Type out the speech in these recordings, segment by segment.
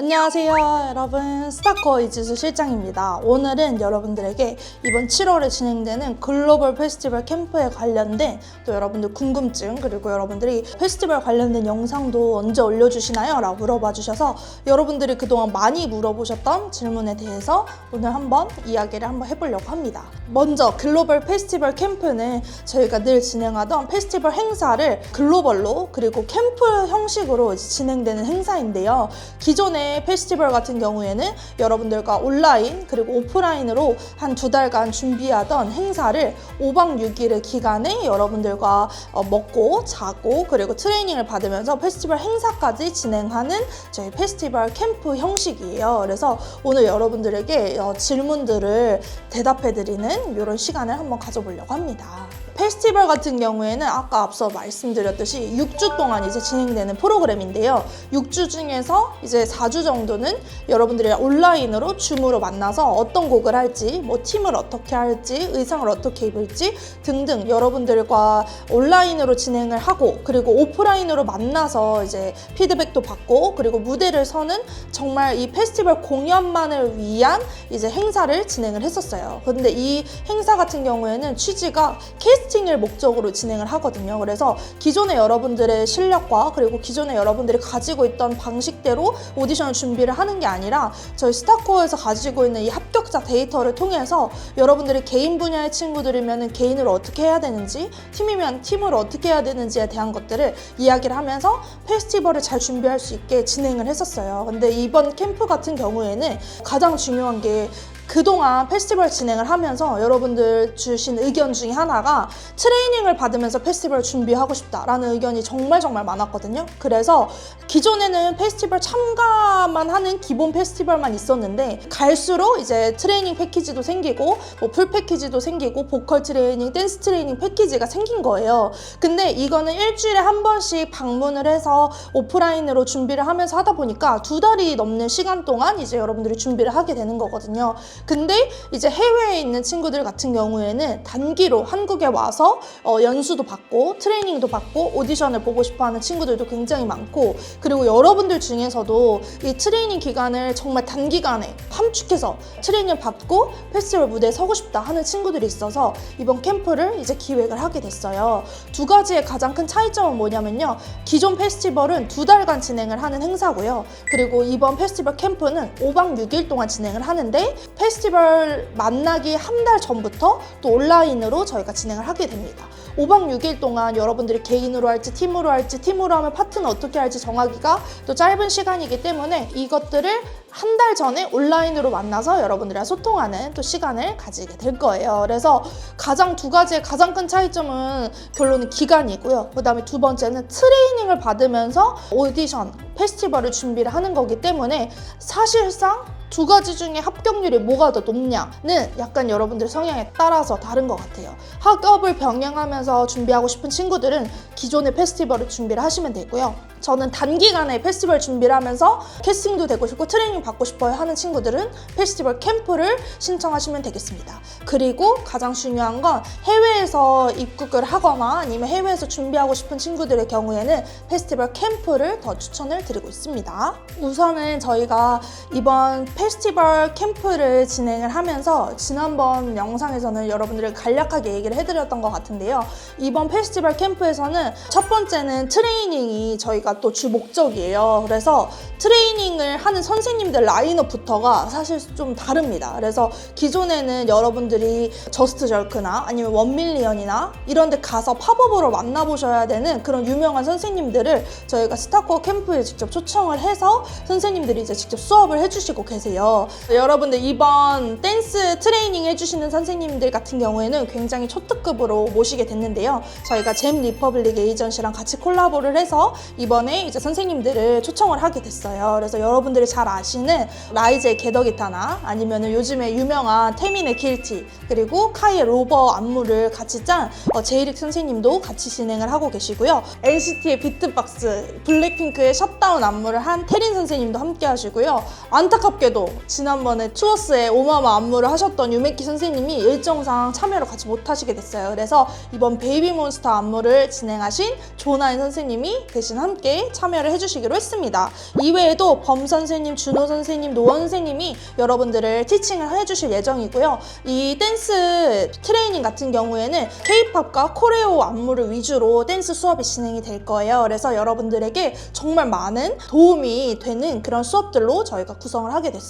안녕하세요 여러분. 스타커 이지수 실장입니다. 오늘은 여러분들에게 이번 7월에 진행되는 글로벌 페스티벌 캠프에 관련된 또 여러분들 궁금증 그리고 여러분들이 페스티벌 관련된 영상도 언제 올려주시나요? 라고 물어봐 주셔서 여러분들이 그동안 많이 물어보셨던 질문에 대해서 오늘 한번 이야기를 한번 해보려고 합니다. 먼저 글로벌 페스티벌 캠프는 저희가 늘 진행하던 페스티벌 행사를 글로벌로 그리고 캠프 형식으로 진행되는 행사인데요. 기존 의 페스티벌 같은 경우에는 여러분들과 온라인 그리고 오프라인으로 한 두 달간 준비하던 행사를 5박 6일의 기간에 여러분들과 어, 먹고 자고 그리고 트레이닝을 받으면서 페스티벌 행사까지 진행하는 저희 페스티벌 캠프 형식이에요. 그래서 오늘 여러분들에게 어, 질문들을 대답해드리는 이런 시간을 한번 가져보려고 합니다. 페스티벌 같은 경우에는 아까 앞서 말씀드렸듯이 6주 동안 이제 진행되는 프로그램인데요. 6주 중에서 이제 4주 정도는 여러분들이 온라인으로 줌으로 만나서 어떤 곡을 할지, 뭐 팀을 어떻게 할지, 의상을 어떻게 입을지 등등 여러분들과 온라인으로 진행을 하고 그리고 오프라인으로 만나서 이제 피드백도 받고 그리고 무대를 서는 정말 이 페스티벌 공연만을 위한 이제 행사를 진행을 했었어요. 근데 이 행사 같은 경우에는 취지가 캐스 팅을 목적으로 진행을 하거든요. 그래서 기존의 여러분들의 실력과 그리고 기존의 여러분들이 가지고 있던 방식대로 오디션을 준비를 하는 게 아니라 저희 스타코어에서 가지고 있는 이 합격자 데이터를 통해서 여러분들이 개인 분야의 친구들이면 개인으로 어떻게 해야 되는지 팀이면 팀으로 어떻게 해야 되는지에 대한 것들을 이야기를 하면서 페스티벌을 잘 준비할 수 있게 진행을 했었어요. 근데 이번 캠프 같은 경우에는 가장 중요한 게 그동안 페스티벌 진행을 하면서 여러분들 주신 의견 중에 하나가 트레이닝을 받으면서 페스티벌 준비하고 싶다라는 의견이 정말 정말 많았거든요. 그래서 기존에는 페스티벌 참가만 하는 기본 페스티벌만 있었는데 갈수록 이제 트레이닝 패키지도 생기고 뭐 풀 패키지도 생기고 보컬 트레이닝, 댄스 트레이닝 패키지가 생긴 거예요. 근데 이거는 일주일에 한 번씩 방문을 해서 오프라인으로 준비를 하면서 하다 보니까 두 달이 넘는 시간 동안 이제 여러분들이 준비를 하게 되는 거거든요. 근데 이제 해외에 있는 친구들 같은 경우에는 단기로 한국에 와서 어, 연수도 받고 트레이닝도 받고 오디션을 보고 싶어하는 친구들도 굉장히 많고 그리고 여러분들 중에서도 이 트레이닝 기간을 정말 단기간에 함축해서 트레이닝을 받고 페스티벌 무대에 서고 싶다 하는 친구들이 있어서 이번 캠프를 이제 기획을 하게 됐어요. 두 가지의 가장 큰 차이점은 뭐냐면요. 기존 페스티벌은 두 달간 진행을 하는 행사고요. 그리고 이번 페스티벌 캠프는 5박 6일 동안 진행을 하는데 페 스티벌 만나기 한 달 전부터 또 온라인으로 저희가 진행을 하게 됩니다. 5박 6일 동안 여러분들이 개인으로 할지 팀으로 할지 팀으로 하면 파트는 어떻게 할지 정하기가 또 짧은 시간이기 때문에 이것들을 한 달 전에 온라인으로 만나서 여러분들이랑 소통하는 또 시간을 가지게 될 거예요. 그래서 가장 두 가지의 가장 큰 차이점은 결론은 기간이고요. 그 다음에 두 번째는 트레이닝을 받으면서 오디션, 페스티벌을 준비를 하는 거기 때문에 사실상 두 가지 중에 합격률이 뭐가 더 높냐는 약간 여러분들 성향에 따라서 다른 것 같아요. 학업을 병행하면서 준비하고 싶은 친구들은 기존의 페스티벌을 준비를 하시면 되고요. 저는 단기간에 페스티벌 준비를 하면서 캐스팅도 되고 싶고 트레이닝 받고 싶어요 하는 친구들은 페스티벌 캠프를 신청하시면 되겠습니다. 그리고 가장 중요한 건 해외에서 입국을 하거나 아니면 해외에서 준비하고 싶은 친구들의 경우에는 페스티벌 캠프를 더 추천을 드리고 있습니다. 우선은 저희가 이번 페스티벌 캠프를 진행을 하면서 지난번 영상에서는 여러분들에게 간략하게 얘기를 해드렸던 것 같은데요. 이번 페스티벌 캠프에서는 첫 번째는 트레이닝이 저희가 또 주 목적이에요. 그래서 트레이닝을 하는 선생님들 라인업부터가 사실 좀 다릅니다. 그래서 기존에는 여러분들이 저스트 절크나 아니면 원밀리언이나 이런 데 가서 팝업으로 만나보셔야 되는 그런 유명한 선생님들을 저희가 스타코어 캠프에 직접 초청을 해서 선생님들이 이제 직접 수업을 해주시고 계세요. 여러분들 이번 댄스 트레이닝 해주시는 선생님들 같은 경우에는 굉장히 초특급으로 모시게 됐는데요. 저희가 잼 리퍼블릭 에이전시랑 같이 콜라보를 해서 이번에 이제 선생님들을 초청을 하게 됐어요. 그래서 여러분들이 잘 아시는 라이즈의 게더기타나 아니면 요즘에 유명한 태민의 길티 그리고 카이의 로버 안무를 같이 짠 어, 제이릭 선생님도 같이 진행을 하고 계시고요. NCT의 비트박스, 블랙핑크의 셧다운 안무를 한 태린 선생님도 함께 하시고요. 안타깝게도 이외에도 지난번에 투어스에 오마마 안무를 하셨던 유메키 선생님이 일정상 참여를 같이 못하시게 됐어요. 그래서 이번 베이비몬스터 안무를 진행하신 조나인 선생님이 대신 함께 참여를 해주시기로 했습니다. 이외에도 범 선생님, 준호 선생님, 노원 선생님이 여러분들을 티칭을 해주실 예정이고요. 이 댄스 트레이닝 같은 경우에는 K-팝과 코레오 안무를 위주로 댄스 수업이 진행이 될 거예요. 그래서 여러분들에게 정말 많은 도움이 되는 그런 수업들로 저희가 구성을 하게 됐습니다.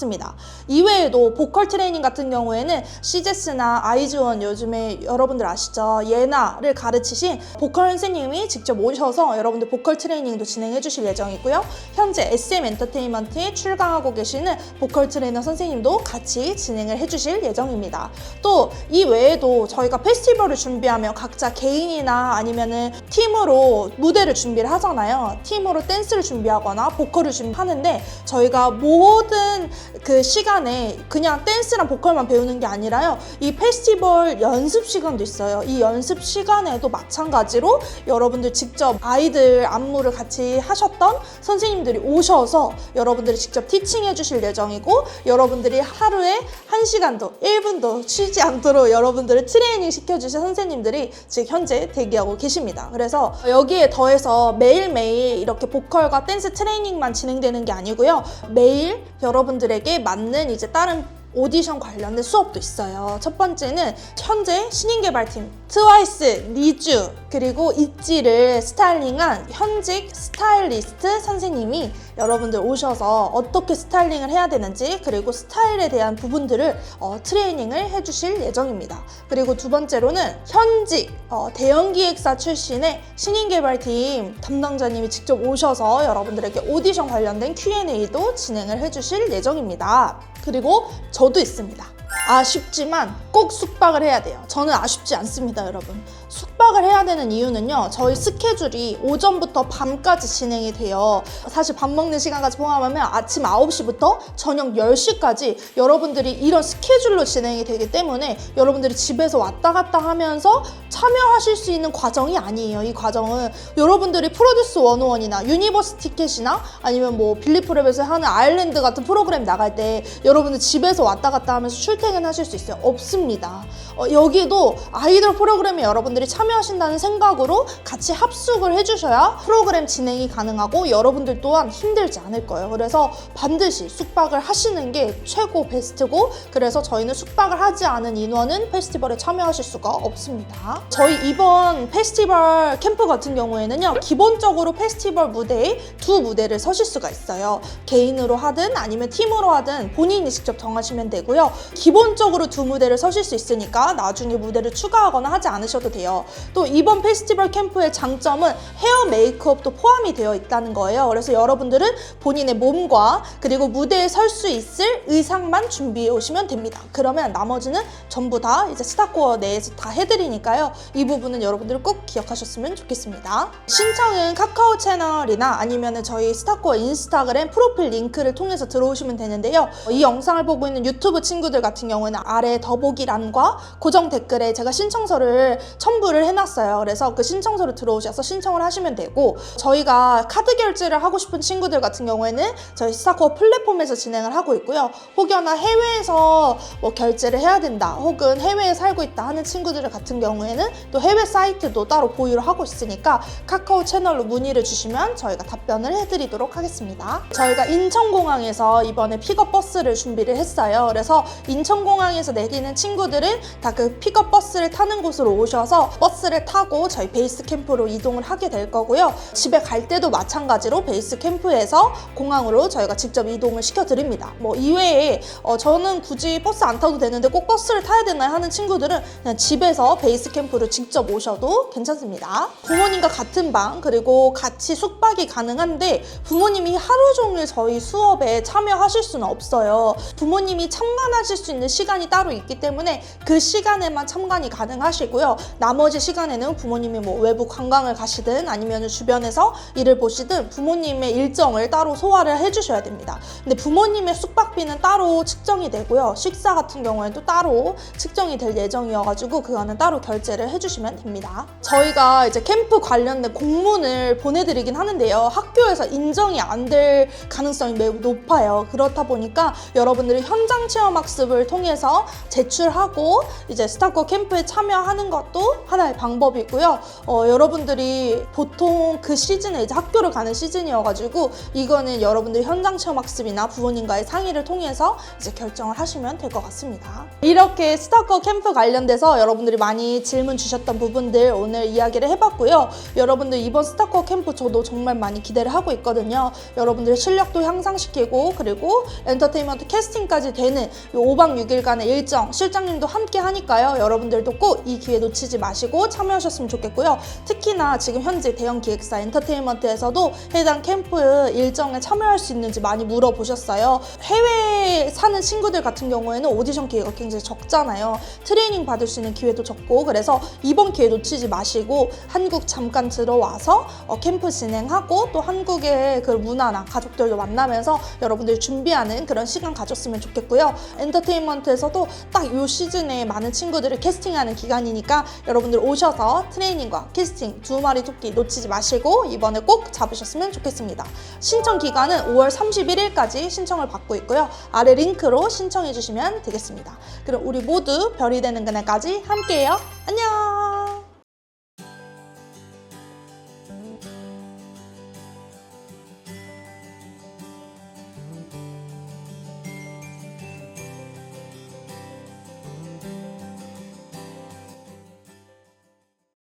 이외에도 보컬 트레이닝 같은 경우에는 시제스나 아이즈원 요즘에 여러분들 아시죠? 예나를 가르치신 보컬 선생님이 직접 오셔서 여러분들 보컬 트레이닝도 진행해 주실 예정이고요. 현재 SM 엔터테인먼트에 출강하고 계시는 보컬 트레이너 선생님도 같이 진행을 해 주실 예정입니다. 또 이 외에도 저희가 페스티벌을 준비하면 각자 개인이나 아니면은 팀으로 무대를 준비를 하잖아요. 팀으로 댄스를 준비하거나 보컬을 준비하는데 저희가 모든 그 시간에 그냥 댄스랑 보컬만 배우는 게 아니라요. 이 페스티벌 연습 시간도 있어요. 이 연습 시간에도 마찬가지로 여러분들 직접 아이들 안무를 같이 하셨던 선생님들이 오셔서 여러분들이 직접 티칭해 주실 예정이고 여러분들이 하루에 한시간도 1분도 쉬지 않도록 여러분들을 트레이닝 시켜 주실 선생님들이 지금 현재 대기하고 계십니다. 그래서 여기에 더해서 매일매일 이렇게 보컬과 댄스 트레이닝만 진행되는 게 아니고요. 매일 여러분들 에게 맞는 이제 다른 오디션 관련된 수업도 있어요. 첫 번째는 현재 신인 개발팀 트와이스, 리쥬 그리고 있지를 스타일링한 현직 스타일리스트 선생님이 여러분들 오셔서 어떻게 스타일링을 해야 되는지 그리고 스타일에 대한 부분들을 어, 트레이닝을 해주실 예정입니다. 그리고 두 번째로는 현직 어, 대형 기획사 출신의 신인 개발팀 담당자님이 직접 오셔서 여러분들에게 오디션 관련된 Q&A도 진행을 해주실 예정입니다. 그리고 저도 있습니다. 아쉽지만 꼭 숙박을 해야 돼요. 저는 아쉽지 않습니다, 여러분. 숙박을 해야 되는 이유는요, 저희 스케줄이 오전부터 밤까지 진행이 돼요. 사실 밥 먹는 시간까지 포함하면 아침 9시부터 저녁 10시까지 여러분들이 이런 스케줄로 진행이 되기 때문에 여러분들이 집에서 왔다 갔다 하면서 참여하실 수 있는 과정이 아니에요. 이 과정은 여러분들이 프로듀스 101이나 유니버스 티켓이나 아니면 뭐 빌리프랩에서 하는 아일랜드 같은 프로그램 나갈 때 여러분들 집에서 왔다 갔다 하면서 출퇴근하실 수 있어요? 없습니다. 어, 여기도 아이돌 프로그램에 여러분들이 참여하신다는 생각으로 같이 합숙을 해주셔야 프로그램 진행이 가능하고 여러분들 또한 힘들지 않을 거예요. 그래서 반드시 숙박을 하시는 게 최고 베스트고 그래서 저희는 숙박을 하지 않은 인원은 페스티벌에 참여하실 수가 없습니다. 저희 이번 페스티벌 캠프 같은 경우에는요 기본적으로 페스티벌 무대에 두 무대를 서실 수가 있어요. 개인으로 하든 아니면 팀으로 하든 본인이 직접 정하시면 되고요. 기본적으로 두 무대를 서실 수 있으니까 나중에 무대를 추가하거나 하지 않으셔도 돼요. 또 이번 페스티벌 캠프의 장점은 헤어 메이크업도 포함이 되어 있다는 거예요. 그래서 여러분들은 본인의 몸과 그리고 무대에 설 수 있을 의상만 준비해 오시면 됩니다. 그러면 나머지는 전부 다 이제 스타코어 내에서 다 해드리니까요. 이 부분은 여러분들 꼭 기억하셨으면 좋겠습니다. 신청은 카카오 채널이나 아니면 저희 스타코어 인스타그램 프로필 링크를 통해서 들어오시면 되는데요. 이 영상을 보고 있는 유튜브 친구들 같은 경우에는 아래 더보기란과 고정 댓글에 제가 신청서를 첨부를 해놨어요. 그래서 그 신청서를 들어오셔서 신청을 하시면 되고 저희가 카드 결제를 하고 싶은 친구들 같은 경우에는 저희 스타코어 플랫폼에서 진행을 하고 있고요. 혹여나 해외에서 뭐 결제를 해야 된다 혹은 해외에 살고 있다 하는 친구들 같은 경우에는 또 해외 사이트도 따로 보유를 하고 있으니까 카카오 채널로 문의를 주시면 저희가 답변을 해드리도록 하겠습니다. 저희가 인천공항에서 이번에 픽업 버스를 준비를 했어요. 그래서 인천공항에서 내리는 친구들은 다그 픽업 버스를 타는 곳으로 오셔서 버스를 타고 저희 베이스 캠프로 이동을 하게 될 거고요. 집에 갈 때도 마찬가지로 베이스 캠프에서 공항으로 저희가 직접 이동을 시켜드립니다. 뭐 이외에 어, 저는 굳이 버스 안 타도 되는데 꼭 버스를 타야 되나요 하는 친구들은 그냥 집에서 베이스 캠프로 직접 오셔도 괜찮습니다. 부모님과 같은 방 그리고 같이 숙박이 가능한데 부모님이 하루 종일 저희 수업에 참여하실 수는 없어요. 부모님이 참관하실 수 있는 시간이 따로 있기 때문에 그 시 간에만 참관이 가능하시고요. 나머지 시간에는 부모님이 뭐 외부 관광을 가시든 아니면 주변에서 일을 보시든 부모님의 일정을 따로 소화를 해주셔야 됩니다. 근데 부모님의 숙박비는 따로 측정이 되고요. 식사 같은 경우에도 따로 측정이 될 예정이어가지고 그거는 따로 결제를 해주시면 됩니다. 저희가 이제 캠프 관련된 공문을 보내드리긴 하는데요. 학교에서 인정이 안 될 가능성이 매우 높아요. 그렇다 보니까 여러분들이 현장 체험 학습을 통해서 제출하고 이제 스타코 캠프에 참여하는 것도 하나의 방법이고요. 어, 여러분들이 보통 그 시즌에 이제 학교를 가는 시즌이어가지고 이거는 여러분들 현장 체험 학습이나 부모님과의 상의를 통해서 이제 결정을 하시면 될 것 같습니다. 이렇게 스타코 캠프 관련돼서 여러분들이 많이 질문 주셨던 부분들 오늘 이야기를 해봤고요. 여러분들 이번 스타코 캠프 저도 정말 많이 기대를 하고 있거든요. 여러분들의 실력도 향상시키고 그리고 엔터테인먼트 캐스팅까지 되는 이 5박 6일간의 일정 실장님도 함께 하니 까요. 여러분들도 꼭 이 기회 놓치지 마시고 참여하셨으면 좋겠고요. 특히나 지금 현재 대형 기획사 엔터테인먼트에서도 해당 캠프 일정에 참여할 수 있는지 많이 물어보셨어요. 해외에 사는 친구들 같은 경우에는 오디션 기회가 굉장히 적잖아요. 트레이닝 받을 수 있는 기회도 적고 그래서 이번 기회 놓치지 마시고 한국 잠깐 들어와서 어, 캠프 진행하고 또 한국의 그 문화나 가족들도 만나면서 여러분들이 준비하는 그런 시간 가졌으면 좋겠고요. 엔터테인먼트에서도 딱 이 시즌에 많은 친구들을 캐스팅하는 기간이니까 여러분들 오셔서 트레이닝과 캐스팅 두 마리 토끼 놓치지 마시고 이번에 꼭 잡으셨으면 좋겠습니다. 신청 기간은 5월 31일까지 신청을 받고 있고요. 아래 링크로 신청해 주시면 되겠습니다. 그럼 우리 모두 별이 되는 그날까지 함께해요. 안녕!